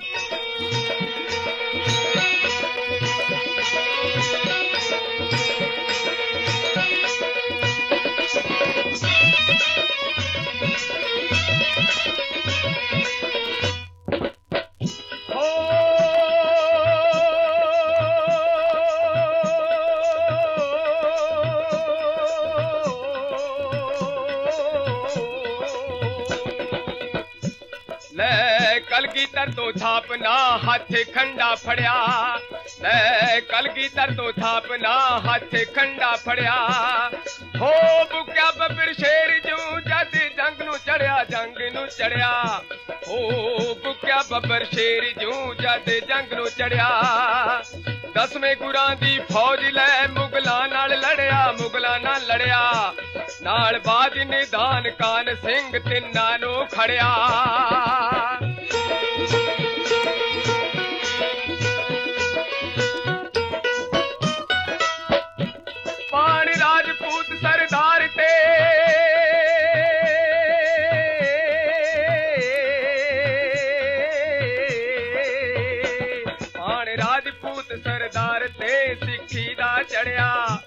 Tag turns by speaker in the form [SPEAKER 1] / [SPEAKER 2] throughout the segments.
[SPEAKER 1] Huh? Kalgidhar ਤੋਂ ਥਾਪ ਨਾ ਹੱਥ ਖੰਡਾ ਫੜਿਆ ਲੈ ਕਲਗੀਧਰ ਤੋਂ ਥਾਪ ਨਾ ਹੱਥ ਖੰਡਾ ਫੜਿਆ ਹੋ ਬੁਕਿਆ ਬੱਬਰ ਸ਼ੇਰ ਜੂ ਜਦ ਜੰਗ ਨੂੰ ਚੜਿਆ ਜੰਗ ਨੂੰ ਚੜਿਆ ਹੋ ਬੁਕਿਆ ਬੱਬਰ ਸ਼ੇਰ ਜੂ ਜਦ ਜੰਗ ਨੂੰ ਚੜਿਆ ਦਸਵੇਂ ਗੁਰਾਂ ਦੀ ਫੌਜ ਲੈ ਮੁਗਲਾਂ ਨਾਲ ਲੜਿਆ ਮੁਗਲਾਂ ਨਾਲ ਲੜਿਆ ਨਾਲ ਬਾਦ ਨਿਦਾਨ ਕਾਨ ਸਿੰਘ ਤਿੰਨਾਂ ਨੂੰ ਖੜਿਆ ਰਾਜਪੂਤ ਸਰਦਾਰ ਤੇ। ਪਾਣ ਰਾਜਪੂਤ ਸਰਦਾਰ ਤੇ ਸਿੱਖੀ ਦਾ ਚੜਿਆ।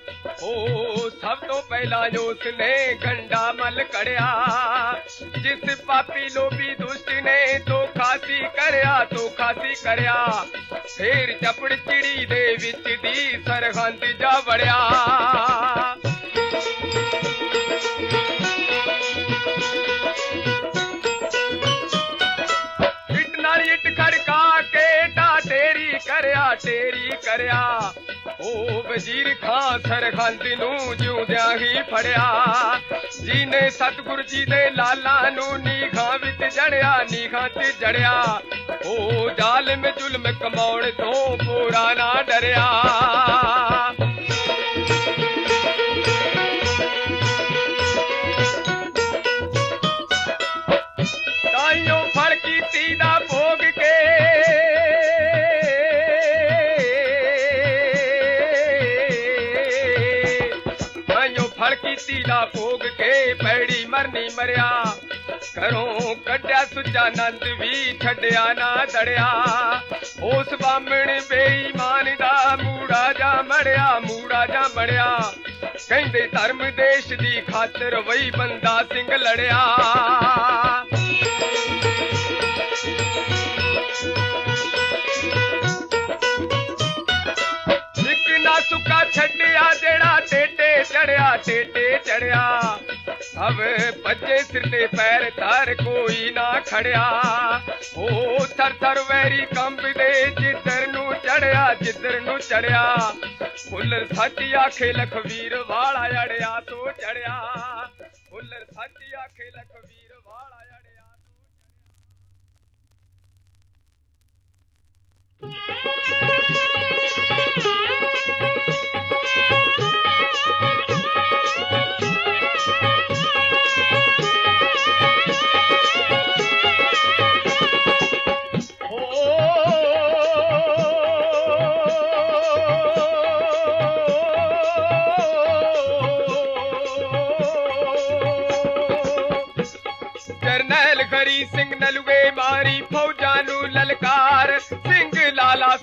[SPEAKER 1] ਓ, ਸਭ ਤੋਂ ਪਹਿਲਾਂ ਉਸ ਨੇ ਗੰਡਾ ਮਲ ਕੜਿਆ। ਜਿਸ ਪਾਪੀ ਲੋਭੀ ਦੁਸ਼ਟ ਨੇ ਧੋਖਾ ਸੀ ਕਰਿਆ, ਧੋਖਾ ਸੀ ਕਰਿਆ। ਫੇਰ ਚਪੜ ਚਿੜੀ ਦੇ ਵਿੱਚ ਦੀ ਸਰਹੰਦ ਜਾ ਵੜਿਆ। ਉਹ ਖਾਂ ਸਰਹੰਦ ਨੂੰ ਜਿਉਂਦਿਆਂ ਹੀ ਫੜਿਆ। ਜਿਹਨੇ ਸਤਿਗੁਰ ਜੀ ਦੇ ਲਾਲਾਂ ਨੂੰ ਨੀਖਾਂ ਵਿੱਚ ਜੜਿਆ ਨੀਖਾਂ 'ਚ ਜੜਿਆ। ਉਹ ਜ਼ਾਲਮ ਜ਼ੁਲਮ ਕਮਾਉਣ ਤੋਂ ਪੂਰਾ ਨਾ ਡਰਿਆ। ਫੜ ਭੋਗ ਕੇ ਪੈੜੀ ਮਰਨੀ ਮਰਿਆ। ਘਰੋਂ ਕੱਢਿਆ ਸੁੱਚਾ ਨੰਦ ਵੀ ਛੱਡਿਆ ਨਾ ਦੜਿਆ। ਉਸ ਬਾਮਣ ਬੇਈਮਾਨ ਦਾ ਮੂੜਾ ਜਾ ਮੜਿਆ, ਮੂੜਾ ਜਾ ਮੜਿਆ। ਕਹਿੰਦੇ ਧਰਮ ਦੇਸ਼ ਦੀ ਖਾਤਰ ਵਈ ਬੰਦਾ ਸਿੰਘ ਲੜਿਆ। ਸਭ ਭੱਜੇ ਸਿਰ ਪੈਰ ਧਰ ਕੋਈ ਨਾ ਖੜਿਆ। ਓ ਥਰ ਥਰ ਵੈਰੀ ਕੰਬਦੇ ਜਿੱਧਰ ਨੂੰ ਚੜਿਆ, ਜਿੱਧਰ ਨੂੰ ਚੜਿਆ। ਫੁੱਲ ਸੱਚ ਆਖੇ ਲਖਵੀਰ ਵਾਲਾ ਅੜਿਆ ਤੂੰ ਚੜਿਆ। ਫੁੱਲ ਸੱਚ ਆਖੇ ਲਖਵੀਰ ਵਾਲਾ ਅੜਿਆ ਤੂੰ ਚੜਿਆ।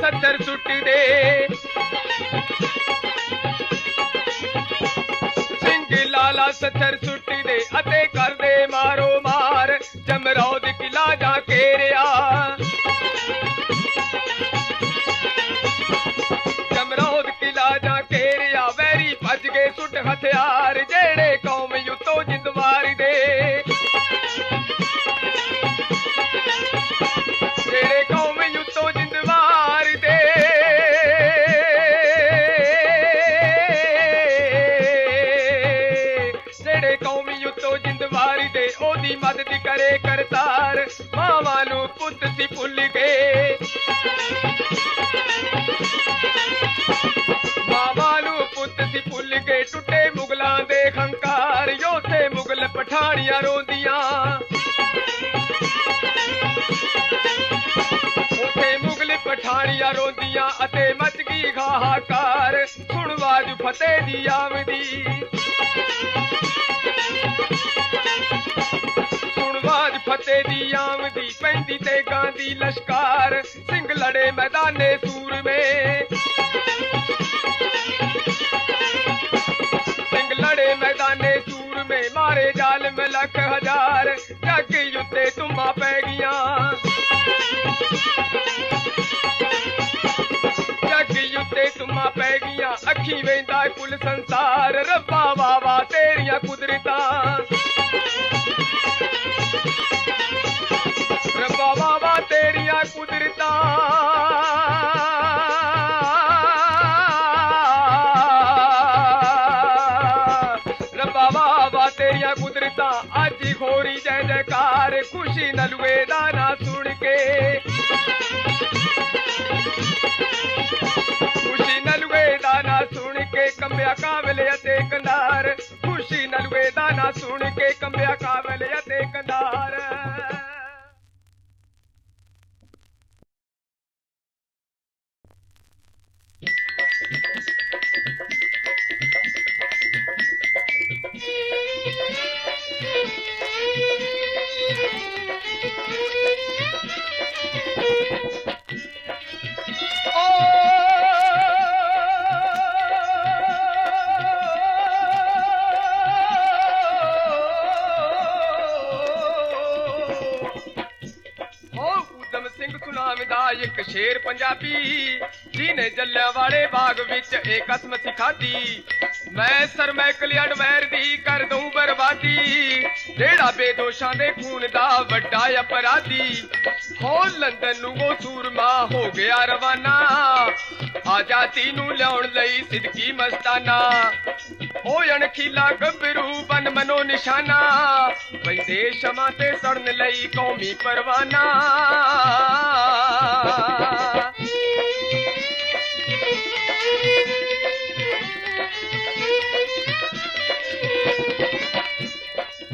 [SPEAKER 1] ਲਾਲਾ ਸੱਤਰ ਸੁੱਟਦੇ ਸਿੰਘ ਲਾਲਾ ਸੱਤਰ ਸੁੱਟਦੇ ਦੇ। ਮੁਗਲ ਰੋਂਦੀਆਂ ਅਤੇ ਮਚ ਗਈ ਹਾਹਾਕਾਰ ਸੁਣ ਬਾਜ ਫਤਿਹ ਦੀ ਆਵਦੀ। ਸੁਣ ਬਾਜ ਫਤਿਹ ਦੀ ਆਮਦੀ ਪੈਂਦੀ ਤੇ ਗਾਂਦੀ ਲਸ਼ਕਾਰ। ਸਿੰਘ ਲੜੇ ਮੈਦਾਨੇ ਸੂਰਮੇ। ਸਿੰਘ ਲੜੇ ਮੈਦਾਨੇ ਸੂਰਮੇ, ਮਾਰੇ ਜ਼ਾਲਮ ਲੱਖ ਹਜ਼ਾਰ। ਗਈਆਂ ਅੱਖੀ ਵੇਂਦਾ ਕੁੱਲ ਸੰਸਾਰ, ਰੱਬਾ ਵਾਵਾ, ਤੇਰੀਆਂ ਕੁਦਰਤਾਂ। ਰੱਬਾ ਵਾਵਾ, ਤੇਰੀਆਂ ਕੁਦਰਤਾਂ। ਰੱਬਾ ਵਾਵਾ, ਤੇਰੀਆਂ ਕੁਦਰਤਾਂ। ਅੱਜ ਹੀ ਖੋਰੀ ਜੈ ਜੈਕਾਰ, ਖੁਸ਼ੀ ਨਲੂਏ ਦਾ ਨਾ ਸੁਣ ਕੇ। ਕੇ ਅਤੇ ਕੰਧਾਰ ਖੁਸ਼ੀ ਨਲਵੇ ਦਾ ਨਾ ਸੁਣ ਕੇ ਊਧਮ ਦਾ ਇੱਕ ਸ਼ੇਰ ਪੰਜਾਬੀ, ਜਿਹਨੇ ਜੱਲਿਆਂ ਵਾਲੇ ਬਾਗ ਵਿੱਚ ਇਹ ਕਸਮ ਸਿਖਾਦੀ ਮੈਂ ਸਰਮੈਕਲ ਅਡਵੈਰ ਦੀ ਕਰ ਦਊਂ ਬਰਬਾਦੀ, ਜਿਹੜਾ ਬੇਦੋਸ਼ਾਂ ਦੇ ਖੂਨ ਦਾ ਵੱਡਾ ਅਪਰਾਧੀ। ਹੋ ਲੰਡਨ ਨੂੰ ਉਹ ਸੂਰਮਾ ਹੋ ਗਿਆ ਰਵਾਨਾ ਆਜ਼ਾਦੀ ਨੂੰ ਲਿਆਉਣ ਲਈ ਸਿੱਧਕੀ ਮਸਤਾਨਾ। ਉਹ ਅਣਖੀਲਾ ਗੱਭਰੂ ਬਨ ਮਨੋ ਨਿਸ਼ਾਨਾ। ਬੰਦੇ ਸ਼ਮਾ ਤੇ ਸੜਨ ਲਈ ਕੌਮੀ ਪਰਵਾਨਾ।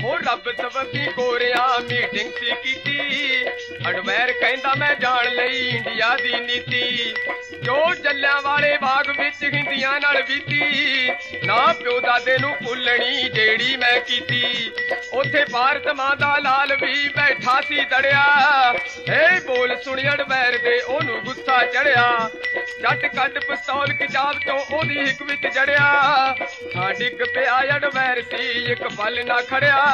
[SPEAKER 1] ਉਹ ਰੱਬ ਸਬਬੀ ਗੋਰਿਆ ਮੀਟਿੰਗ ਸੀ ਕੀਤੀ। ਅਡਵੈਰ ਕਹਿੰਦਾ, ਮੈਂ ਜਾਣ ਲਈ ਇੰਡੀਆ ਦੀ ਨੀਤੀ। ਜੋ ਜੱਲਿਆਂ ਵਾਲੇ ਬਾਗ ਵਿੱਚ ਹਿੰਦੀਆਂ ਨਾਲ ਬੀਤੀ? ਨਾ ਪਿਓ ਦਾਦੇ ਨੂੰ ਭੁੱਲਣੀ ਜਿਹੜੀ ਮੈਂ ਕੀਤੀ। ਉੱਥੇ ਭਾਰਤ ਮਾਂ ਦਾ ਲਾਲ ਵੀ ਬੈਠਾ ਸੀ ਦੜਿਆ। ਏ ਬੋਲ ਸੁਣੀ ਅਡਵੈਰ ਦੇ ਉਹਨੂੰ ਗੁੱਸਾ ਚੜਿਆ। ਜੱਟ ਕੱਢ ਪਿਸਤੌਲ ਕਿਤਾਬ ਤੋਂ ਉਹਦੀ ਹਿੱਕ ਵਿੱਚ ਜੜਿਆ। ਹਾਂ ਡਿੱਗ ਪਿਆ ਅਡਵੈਰ ਸੀ, ਇੱਕ ਪਲ ਨਾ ਖੜਿਆ।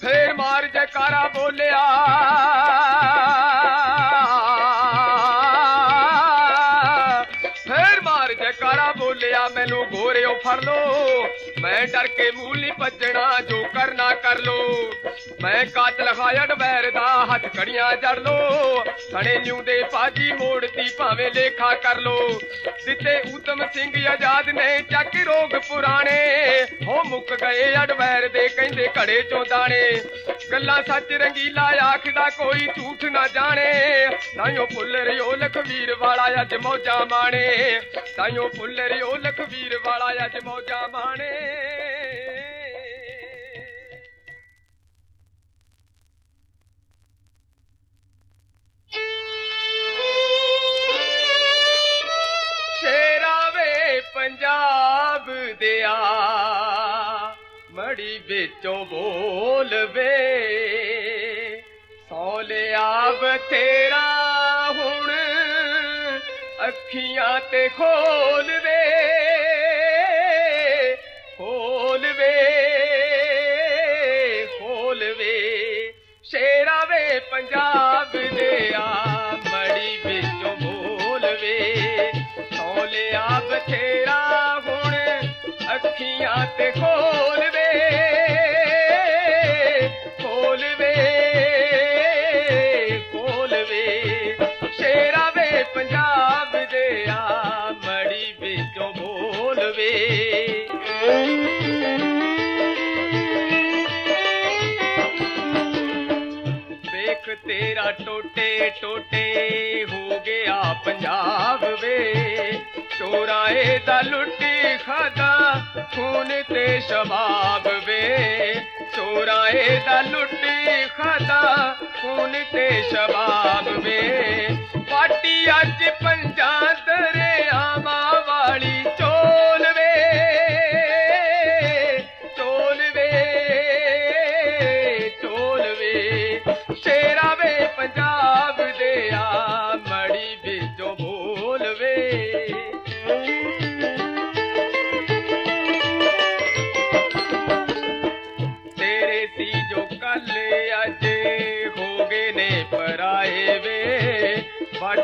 [SPEAKER 1] ਫੇਰ ਮਾਰ ਜੈਕਾਰਾ ਬੋਲਿਆ। ਫੇਰ ਮਾਰ ਜੈਕਾਰਾ ਬੋਲਿਆ ਮੈਨੂੰ ਗੋਰਿਓ ਫੜ ਲੋ ਮੈਂ ਡਰ ਕੇ ਮੂਲੀ ਭੱਜਣਾ ਜੋ ਕਰਨਾ ਕਰ ਲੋ। ਮੈਂ ਕਾਤਲ ਖਾਇੜ ਬੈਰ ਦਾ ਹੱਥ ਕੜੀਆਂ ਜੜ ਲੋ। ਸਣੇ ਨਿਉ ਦੇ ਬਾਜੀ ਮੋੜਤੀ ਭਾਵੇਂ ਲੇਖਾ ਕਰ ਲੋ। ਦਿੱਤੇ ਊਤਮ ਸਿੰਘ ਆਜ਼ਾਦ ਨੇ ਚੱਕ ਰੋਗ ਪੁਰਾਣੇ। ਹੋ ਮੁੱਕ ਗਏ ਅਡਵੈਰ ਦੇ ਕਹਿੰਦੇ ਘੜੇ ਚੋਂ ਦਾਣੇ। ਗੱਲਾਂ ਸੱਚ ਰੰਗੀਲਾ ਆਖਦਾ ਕੋਈ ਝੂਠ ਨਾ ਜਾਣੇ। ਤਾਈਓ ਫੁੱਲ ਰਿਓ ਲਖਵੀਰ ਵਾਲਾ ਅੱਜ ਮੌਜਾਂ ਮਾਣੇ। ਤਾਈਓ ਫੁੱਲ ਰਿਓ ਲਖਵੀਰ ਵਾਲਾ ਅੱਜ ਮੌਜਾਂ ਮਾਣੇ। ਪੰਜਾਬ ਦਿਆ। ਮੜੀ ਵਿੱਚੋਂ ਬੋਲਵੇ ਸੌ ਲਿਆ ਬਥੇਰਾ ਹੁਣ, ਅੱਖੀਆਂ ਤੇ ਖੋਲ ਵੇ। ਖੋਲ ਵੇ, ਖੋਲ ਸ਼ੇਰਾ ਵੇ ਪੰਜਾਬ ਟੋਟੇ ਟੋਟੇ ਹੋ ਗਿਆ ਪੰਜਾਬ ਵੇ। ਚੋਰਾਏ ਦਾ ਲੁੱਟੀ ਖਾਦਾ ਖੂਨ ਤੇ ਸ਼ਬਾਬ ਵੇ। ਚੋਰਾਏ ਦਾ ਲੁੱਟੀ ਖਾਦਾ ਖੂਨ ਤੇ ਸ਼ਬਾਬ ਵੇ। ਪਾਟੀ ਅੱਜ ਪੰਜਾਂ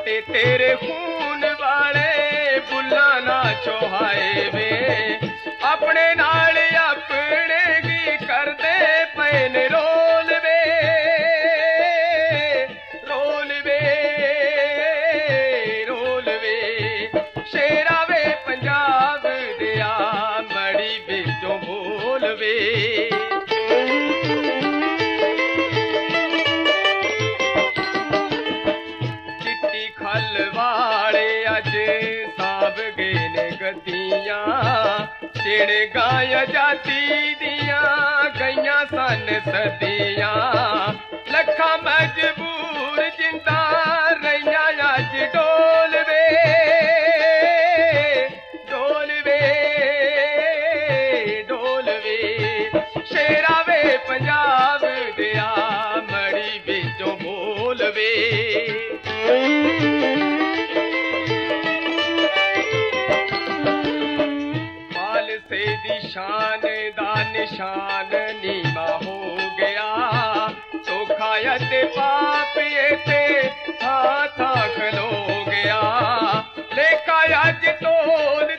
[SPEAKER 1] ਤੇ ਤੇਰੇ ਖੂਨ ਵਾਲੇ ਫੁੱਲਾਂ ਨਾ ਚੋਹਾਏ ਵੇ। ਆਪਣੇ ਨਾਲ ਆਪ छेड़े गाय कई सन सजबूर चिंता ਅਤੇ ਪਾਪੀਏ ਤੇ ਹਾਥਾ ਖਲੋ ਗਿਆ। ਲੇਖਾ ਅੱਜ ਤੋਲ